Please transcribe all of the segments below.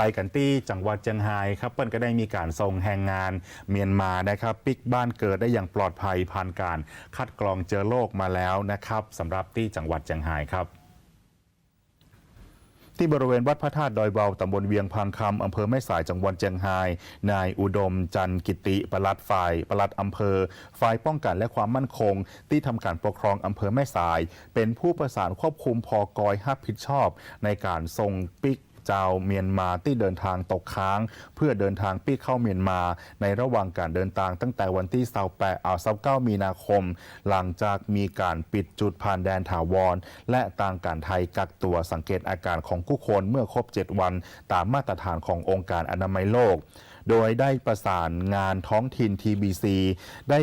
ไปกันที่จังหวัดเชียงรายครับเปิ้ลก็ได้มีการส่งแรงงานเมียนมานะครับ ปิกบ้านเกิดได้อย่างปลอดภัยผ่านการคัดกรองเจอโรคมาแล้วนะครับสำหรับที่จังหวัดเชียงรายครับที่บริเวณวัดพระธาตุดอยเบาตำบลเวียงพังคำอำเภอแม่สายจังหวัดเชียงราย นายอุดม จันกิติประลัดฝ่ายประลัดอำเภอ ฝ่ายป้องกันและความมั่นคง ที่ทำการปกครองอำเภอแม่สาย เป็นผู้ประสานควบคุมพอกอยรับผิดชอบ ในการส่งปิก เจ้าเมียนมาที่เดินทางตกค้าง เพื่อเดินทางปีเข้าเมียนมา ในระหว่างการเดินทางตั้งแต่วันที่28เอา29มีนาคม หลังจากมีการปิดจุดผ่านแดนถาวร และต่างการไทยกักตัวสังเกตอาการของผู้คนเมื่อครบ 7 วัน ตามมาตรฐานขององค์การอนามัยโลก โดยได้ประสานงานท้องถิ่น TBC ได้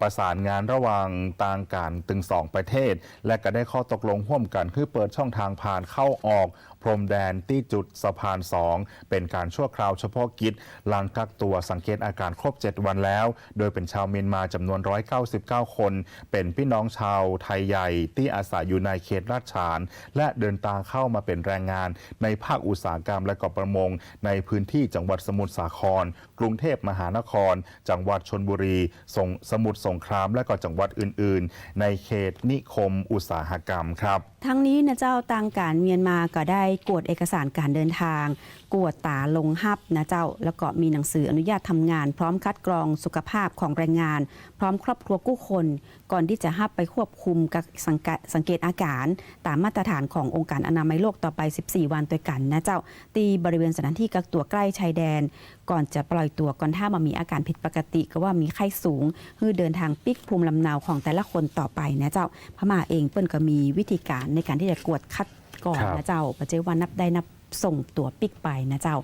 ประสานงานระหว่างต่างการตึงสองประเทศ และก็ได้ข้อตกลงร่วมกันคือเปิดช่องทางผ่านเข้าออก พรมแดนที่จุดสะพาน 2 เป็นการชั่วคราวเฉพาะกิจหลังกักตัวสังเกตอาการครบ 7 วันแล้ว โดยเป็นชาวเมียนมาจำนวน 199 คน เป็นพี่น้องชาวไทยใหญ่ที่อาศัยอยู่ในเขตราชฉาน และเดินทางเข้ามาเป็นแรงงาน ในภาคอุตสาหกรรมและก็ประมง ในพื้นที่จังหวัดสมุทรสาครกรุงเทพมหานคร จังหวัดชนบุรีสงสมุทรสงคราม และก็จังหวัดอื่น ๆ ในเขตนิคมอุตสาหกรรมครับ ทั้งนี้นะเจ้าต่างการเมียนมาก็ได้กวดเอกสารการเดินทาง กวดตาลงฮับนะเจ้า แล้วก็มีหนังสืออนุญาตทำงาน พร้อมคัดกรองสุขภาพของแรงงาน พร้อมครอบครัวกู้คน ก่อนที่จะฮับไปควบคุมกับสังกะสังเกตอาการตามมาตรฐานขององค์การอนามัยโลกต่อไป 14 วันตัวกันนะเจ้า ตีบริเวณสถานที่กักตัวใกล้ชายแดน ก่อนจะปล่อยตัวก่อนถ้ามามีอาการผิดปกติ ก็ว่ามีไข้สูงคือเดินทางปิกภูมิลำเนาของแต่ละคนต่อไปนะเจ้าพม่าเองเปิ้นก็มีวิธีการในการที่จะกวดคัดก่อนนะเจ้าปัจเจวันนับได้นับส่งตัวปิกไปนะเจ้า